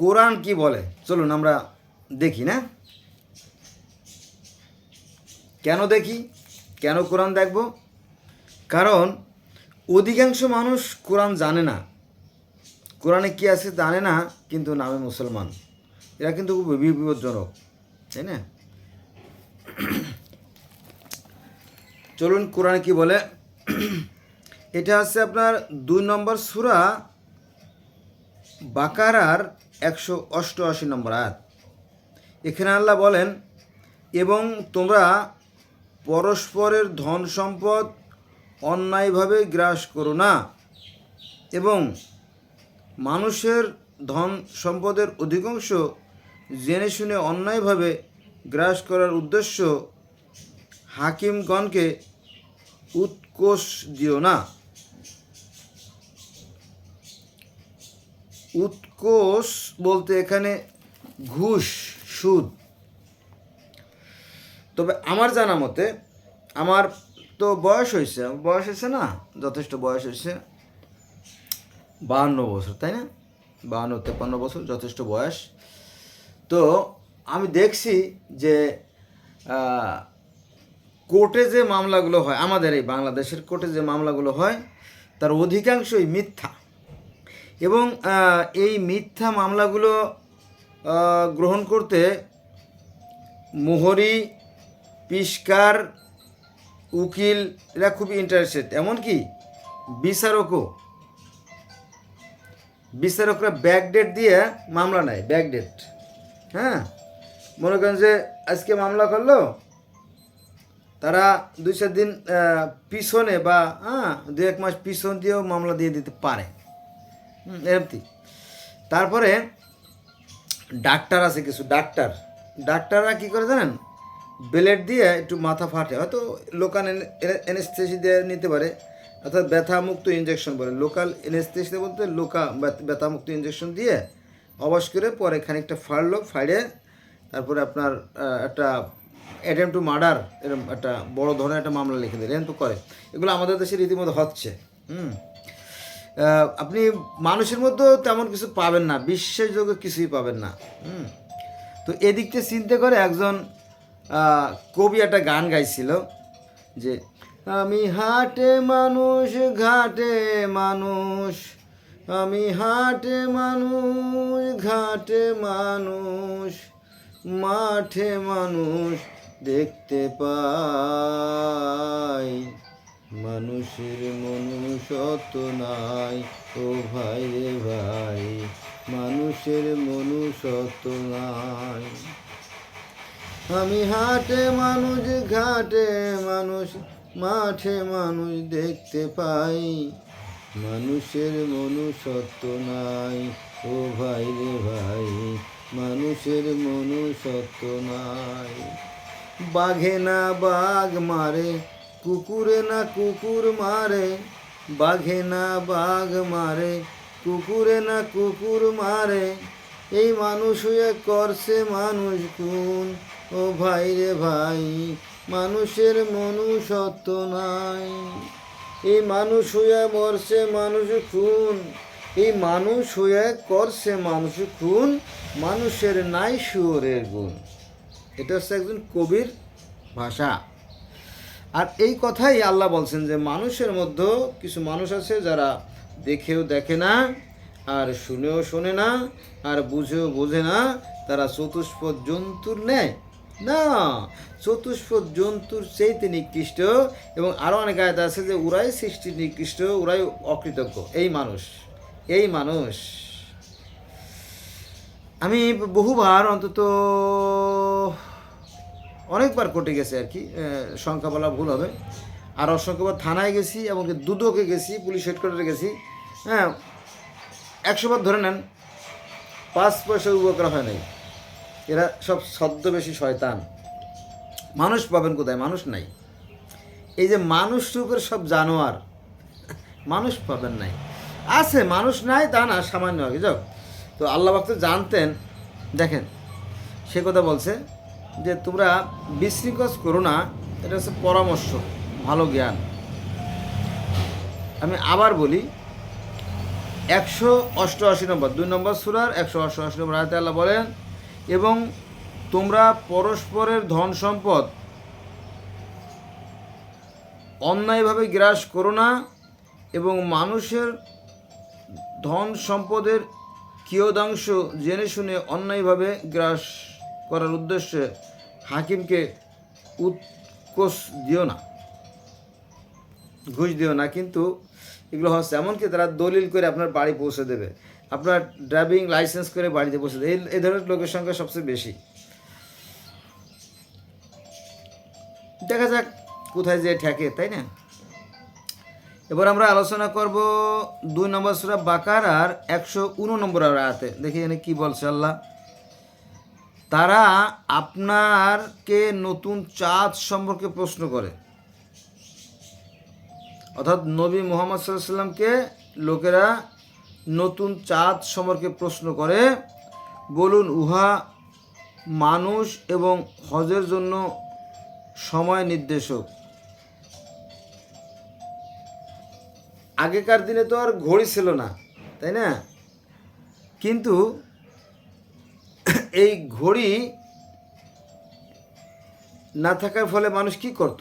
কোরআন কি বলে? চলুন আমরা দেখি, না? কেন দেখি? কেন কোরআন দেখব? কারণ অধিকাংশ মানুষ কোরআন জানে না। কোরআনে কি আছে জানে না, কিন্তু নামে মুসলমান। এরা কিন্তু খুব বিপজ্জনক, তাই না? চলুন কোরআনে কি বলে? এটা হচ্ছে আপনার দুই নম্বর সুরা বাকারার একশো অষ্টআশি নম্বর আয়াত। এখানে আল্লাহ বলেন, এবং তোমরা পরস্পরের ধন সম্পদ অন্যায়ভাবে গ্রাস করো না, এবং মানুষের ধন সম্পদের অধিকাংশ জেনে শুনে অন্যায়ভাবে গ্রাস করার উদ্দেশ্য হাকিমগণকে উৎকোষ দিও না। উৎকোষ বলতে এখানে ঘুষ, সুদ। তবে আমার জানা মতে, আমার তো বয়স হয়েছে বয়স হয়েছে না? যথেষ্ট বয়স হয়েছে। বাহান্ন বছর, তাই না? বাহান্ন তেপান্ন বছর, যথেষ্ট বয়স। তো আমি দেখছি যে কোর্টে যে মামলাগুলো হয়, আমাদের এই বাংলাদেশের কোর্টে যে মামলাগুলো হয়, তার অধিকাংশই মিথ্যা। এবং এই মিথ্যা মামলাগুলো গ্রহণ করতে মোহরি পিস্কার উকিল, এরা খুবই ইন্টারেস্টেড এমনকি বিচারকও, বিচারকরা ব্যাকডেট দিয়ে মামলা নেয় ব্যাকডেট হ্যাঁ? মনে করেন যে, আজকে মামলা করল, তারা দুই চার দিন পিছনে বা হ্যাঁ দু এক মাস পিছন দিয়েও মামলা দিয়ে দিতে পারে। এরকম তারপরে ডাক্তার আছে কিছু, ডাক্তার। ডাক্তাররা কি করে জানেন? ব্লেড দিয়ে একটু মাথা ফাটে। হয়তো লোকাল এনেস্থেসি দিয়ে নিতে পারে। অর্থাৎ ব্যথামুক্ত ইঞ্জেকশন বলে। লোকাল এনেস্থেসি বলতে লোকা ব্যথ- ব্যথামুক্ত ইঞ্জেকশন দিয়ে অবশ করে পরে খানিকটা ফাড়লো ফাড়ে তারপরে আপনার একটা অ্যাটেম টু মার্ডার এরকম একটা বড় ধরনের একটা মামলা লিখে দিলেন। তো করে। এগুলো আমাদের দেশে রীতিমতো হচ্ছে। হুম। আপনি মানুষের মধ্যেও তেমন কিছু পাবেন না বিশ্বাসযোগ্য কিছুই পাবেন না তো এদিক থেকে চিন্তা করে একজন কবি একটা গান গাইছিল যে, আমি হাটে মানুষ, ঘাটে মানুষ, আমি হাটে মানুষ, ঘাটে মানুষ, মাঠে মানুষ দেখতে পাই, মানুষের মনুষ্যত্ব নাই। ও ভাই রে ভাই, মানুষের মনুষ্যত্ব নাই। আমি হাটে মানুষ, ঘাটে মানুষ, মাঠে মানুষ দেখতে পাই। মানুষের মনুষ্যত্ব নাই। ও ভাই রে ভাই, মানুষের মনুষ্যত্ব নাই। বাঘে না বাঘ মারে, কুকুরে না কুকুর মারে বাঘে না বাঘ মারে, কুকুরে না কুকুর মারে। এই মানুষ হয়ে করছে মানুষ খুন। ও ভাই রে ভাই, মানুষের মনুষত্ব নাই। এই মানুষ হয়ে মরছে মানুষ খুন। এই মানুষ হয়ে করছে মানুষ খুন, মানুষের নাই শুয়োরের গুণ। এটা হচ্ছে একজন কবির ভাষা। আর এই কথাই আল্লাহ বলছেন যে মানুষের মধ্যে কিছু মানুষ আছে যারা দেখেও দেখে না, আর শুনেও শোনে না, আর বুঝেও বোঝে না, তারা চতুষ্পদ জন্তুর নেয় না, চতুষ্পদ জন্তুর চেয়েতে নিকৃষ্ট, এবং আরও অনেক আয়ত আছে যে ওরাই সৃষ্টি নিকৃষ্ট ওরাই অকৃতজ্ঞ। এই মানুষ এই মানুষ। আমি বহুবার অন্তত অনেকবার কোর্টে গেছে আর কি সংখ্যা বলা ভুল হবে। আর অসংখ্যবার থানায় গেছি এবং দুদকে গেছি, পুলিশ হেডকোয়ার্টারে গেছি হ্যাঁ একশোবার ধরে নেন, পাঁচ পয়সা উপকার হয় নাই। এরা সব ছদ্মবেশী শয়তান। মানুষ পাবেন কোথায়? মানুষ নাই। এই যে মানুষ রূপের সব জানোয়ার, মানুষ পাবেন নাই। আছে, মানুষ নাই, তা না, সামান্য আগে। যাও। তো আল্লাহ তো জানতেন। দেখেন, সে কথা বলছে যে তোমরা বিশৃঙ্খল করো না, এটা হচ্ছে পরামর্শ, ভালো জ্ঞান। আমি আবার বলি, একশো অষ্টআশি নম্বর, দুই নম্বর সুরার একশো অষ্টআশি নম্বর আয়তে আল্লাহ বলেন, এবং তোমরা পরস্পরের ধন সম্পদ অন্যায়ভাবে গ্রাস করো না, এবং মানুষের ধন সম্পদের কিয়দাংশ জেনে শুনে অন্যায়ভাবে গ্রাস করার উদ্দেশ্যে হাকিমকে উৎকোষ দিও না, ঘুষ দিও না, কিন্তু এগুলো হচ্ছে এমনকি তারা দলিল করে আপনার বাড়ি পৌঁছে দেবে। আপনার ড্রাইভিং লাইসেন্স করে বাড়িতে পৌঁছে দেবে। এই ধরনের লোকের সংখ্যা সবচেয়ে বেশি। দেখা যাক কোথায় যে ঠেকে, তাই না? এবার আমরা আলোচনা করব দুই নম্বর সুরা বাকার আর একশো উনো নম্বর আয়াতে। দেখি এখানে কী বলছে আল্লাহ। তারা আপনারকে নতুন চাঁদ সম্পর্কে প্রশ্ন করে। অর্থাৎ নবী মোহাম্মদ সাল্লামকে লোকেরা নতুন চাঁদ সম্পর্কে প্রশ্ন করে। বলুন, উহা মানুষ এবং হজের জন্য সময় নির্দেশক। আগেকার দিনে তো আর ঘড়ি ছিল না, তাই না? কিন্তু এই ঘড়ি না থাকার ফলে মানুষ কি করত?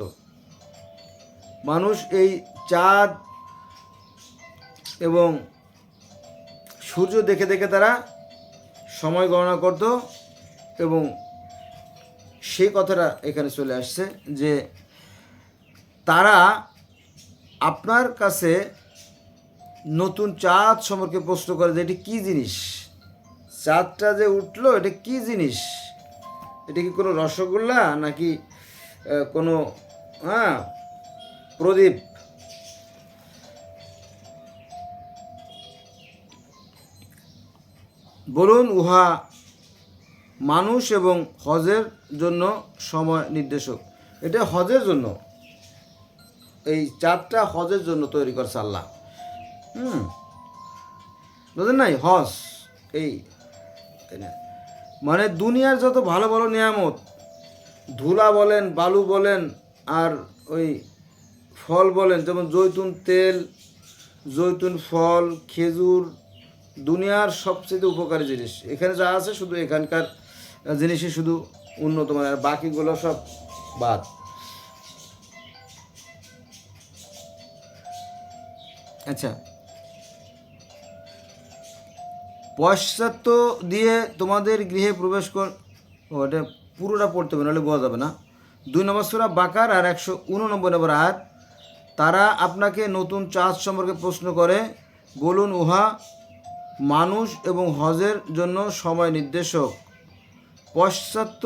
মানুষ এই চাঁদ এবং সূর্য দেখে দেখে তারা সময় গণনা করত এবং সেই কথাটা এখানে চলে আসছে যে তারা আপনার কাছে নতুন চাঁদ সম্পর্কে প্রশ্ন করে যে এটি কী জিনিস? চাঁদটা যে উঠল, এটা কী জিনিস? এটা কি কোনো রসগোল্লা নাকি কোনো হ্যাঁ প্রদীপ? বলুন, উহা মানুষ এবং হজের জন্য সময় নির্দেশক। এটা হজের জন্য। এই চাঁদটা হজের জন্য তৈরি করছে আল্লাহ। হুম, বুঝলেন নাই? হজ, এই তাই না? মানে দুনিয়ার যত ভালো ভালো নিয়ামত, ধুলা বলেন, বালু বলেন, আর ওই ফল বলেন, যেমন জৈতুন তেল, জৈতুন ফল, খেজুর, দুনিয়ার সবচেয়ে উপকারী জিনিস এখানে যা আছে শুধু এখানকার জিনিসই শুধু উন্নত মানের, আর বাকিগুলো সব বাদ আচ্ছা পশ্চাত্য দিয়ে তোমাদের গৃহে প্রবেশ কর ও, এটা পুরোটা পড়তে হবে, নাহলে বোঝা যাবে না। দুই নম্বর সুরা বাকার আর একশো উননব্বই নম্বর আয়াত। তারা আপনাকে নতুন চাঁদ সম্পর্কে প্রশ্ন করে, বলুন, উহা মানুষ এবং হজের জন্য সময় নির্দেশক। পশ্চাত্য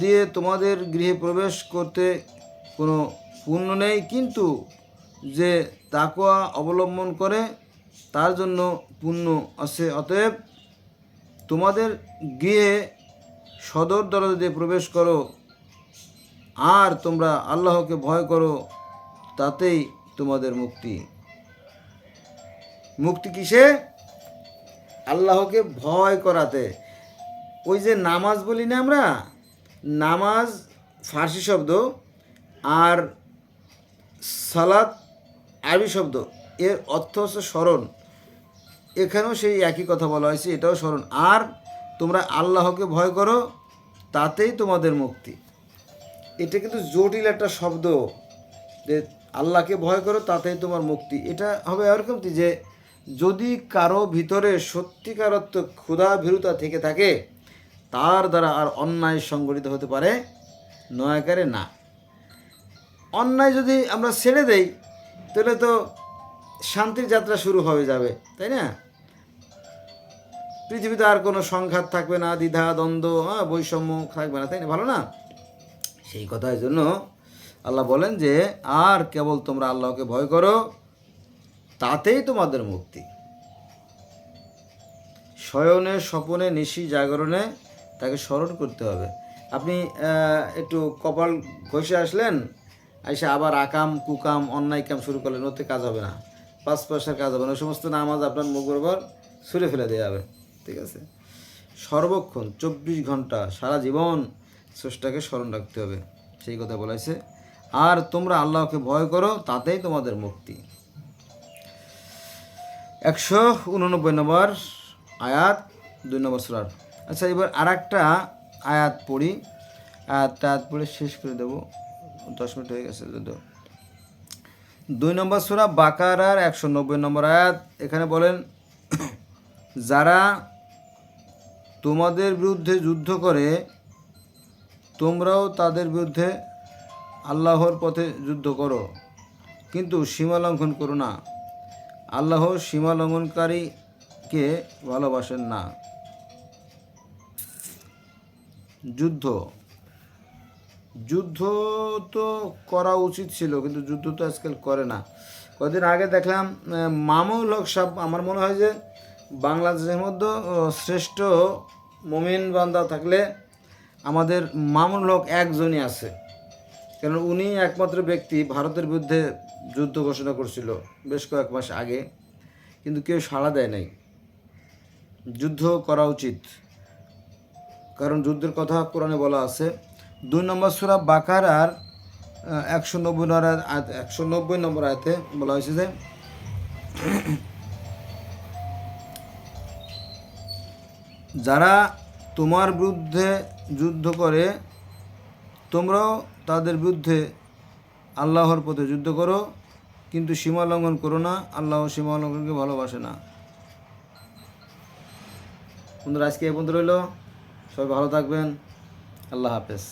দিয়ে তোমাদের গৃহে প্রবেশ করতে কোনো পুণ্য নেই, কিন্তু যে তাকোয়া অবলম্বন করে তার জন্য পুণ্য আছে। অতএব তোমাদের গৃহে সদর দরজা প্রবেশ করো। আর তোমরা আল্লাহকে ভয় করো, তাতেই তোমাদের মুক্তি। মুক্তি কিসে? আল্লাহকে ভয় করাতে। ওই যে নামাজ বলি না আমরা? নামাজ ফার্সি শব্দ আর সালাত আরবি শব্দ। এর অর্থ হচ্ছে স্মরণ। এখানেও সেই একই কথা বলা হয়েছে, এটাও স্মরণ। আর তোমরা আল্লাহকে ভয় করো, তাতেই তোমাদের মুক্তি। এটা কিন্তু জটিল একটা শব্দ যে আল্লাহকে ভয় করো, তাতেই তোমার মুক্তি। এটা হবে এরকম যে যদি কারও ভিতরে সত্যিকারত্ব ক্ষুধা ভীরুতা থেকে থাকে, তার দ্বারা আর অন্যায় সংগঠিত হতে পারে নয়াকারে না। অন্যায় যদি আমরা ছেড়ে দেই, তাহলে তো শান্তির যাত্রা শুরু হয়ে যাবে, তাই না? পৃথিবীতে আর কোনো সংঘাত থাকবে না, দ্বিধা, দ্বন্দ্ব হ্যাঁ বৈষম্য থাকবে না, তাই না? ভালো না? সেই কথার জন্য আল্লাহ বলেন যে, আর কেবল তোমরা আল্লাহকে ভয় করো, তাতেই তোমাদের মুক্তি। শয়নে, স্বপনে, নিশি, জাগরণে তাকে স্মরণ করতে হবে। আপনি একটু কপাল ঘষে আসলেন, এসে আবার আকাম, কুকাম, অন্যায় কাম শুরু করলেন, ওতে কাজ হবে না। পাঁচ পয়সার কাজ হবে না ওই সমস্ত নামাজ আপনার মুখ বরাবর ছুঁড়ে ফেলে দেওয়া হবে, ঠিক আছে? সর্বক্ষণ চব্বিশ ঘণ্টা সারা জীবন স্রষ্টাকে স্মরণ রাখতে হবে, সেই কথা বলেছে। আর তোমরা আল্লাহকে ভয় করো, তাতেই তোমাদের মুক্তি। একশো উননব্বই নম্বর আয়াত, দুই নম্বর সুরার আচ্ছা এবার আর একটা আয়াত পড়ি। আয়াতটা আয়াত পড়ে শেষ করে দেবো। দশ মিনিট হয়ে গেছে যদিও দুই নম্বর সুরা বাকারার একশো নব্বই নম্বর আয়াত, এখানে বলেন, যারা তোমাদের বিরুদ্ধে যুদ্ধ করে, তোমরাও তাদের বিরুদ্ধে আল্লাহর পথে যুদ্ধ করো, কিন্তু সীমা লঙ্ঘন করো না। আল্লাহ সীমা লঙ্ঘনকারীকে ভালোবাসেন না। যুদ্ধ যুদ্ধ তো করা উচিত ছিল, কিন্তু যুদ্ধ তো আজকাল করে না। কদিন আগে দেখলাম মামুল হক সাহেব, আমার মনে হয় যে বাংলাদেশের মধ্যে শ্রেষ্ঠ মমিন বান্দা থাকলে আমাদের মামুল হক একজনই আছে। কারণ উনি একমাত্র ব্যক্তি ভারতের বিরুদ্ধে যুদ্ধ ঘোষণা করছিল বেশ কয়েক মাস আগে, কিন্তু কেউ সাড়া দেয় নাই। যুদ্ধ করা উচিত। কারণ যুদ্ধের কথা কোরআনে বলা আছে দুই নম্বর সুরা বাকার আর একশো নব্বই নম্বর একশো নব্বই নম্বর আয়তে বলা হয়েছে যে, যারা তোমার বিরুদ্ধে যুদ্ধ করে, তোমরাও তাদের বিরুদ্ধে আল্লাহর পথে যুদ্ধ করো, কিন্তু সীমা লঙ্ঘন করো না, আল্লাহ সীমা লঙ্ঘনকে ভালোবাসে না। বন্ধুরা, আজকে এই বন্ধু রইল। সবাই ভালো থাকবেন। আল্লাহ হাফেজ।